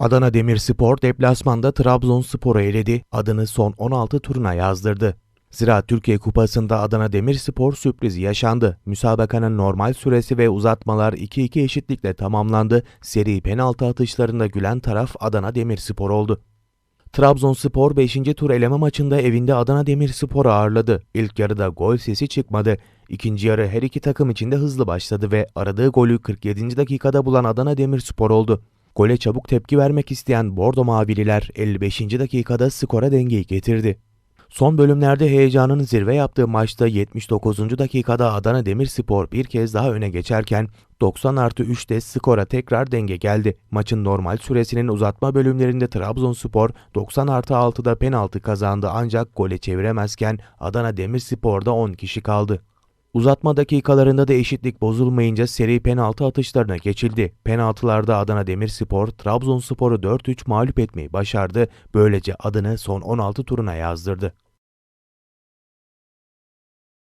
Adana Demirspor deplasmanda Trabzonspor'u eledi, adını son 16 turuna yazdırdı. Zira Türkiye Kupası'nda Adana Demirspor sürprizi yaşandı. Müsabakanın normal süresi ve uzatmalar 2-2 eşitlikle tamamlandı. Seri penaltı atışlarında gülen taraf Adana Demirspor oldu. Trabzonspor 5. tur eleme maçında evinde Adana Demirspor'u ağırladı. İlk yarıda gol sesi çıkmadı. İkinci yarı her iki takım için de hızlı başladı ve aradığı golü 47. dakikada bulan Adana Demirspor oldu. Gole çabuk tepki vermek isteyen Bordo Mavililer 55. dakikada skora dengeyi getirdi. Son bölümlerde heyecanın zirve yaptığı maçta 79. dakikada Adana Demirspor bir kez daha öne geçerken 90 artı 3'te skora tekrar denge geldi. Maçın normal süresinin uzatma bölümlerinde Trabzonspor 90 artı 6'da penaltı kazandı ancak gole çeviremezken Adana Demirspor'da 10 kişi kaldı. Uzatma dakikalarında da eşitlik bozulmayınca seri penaltı atışlarına geçildi. Penaltılarda Adana Demirspor, Trabzonspor'u 4-3 mağlup etmeyi başardı. Böylece adını son 16 turuna yazdırdı.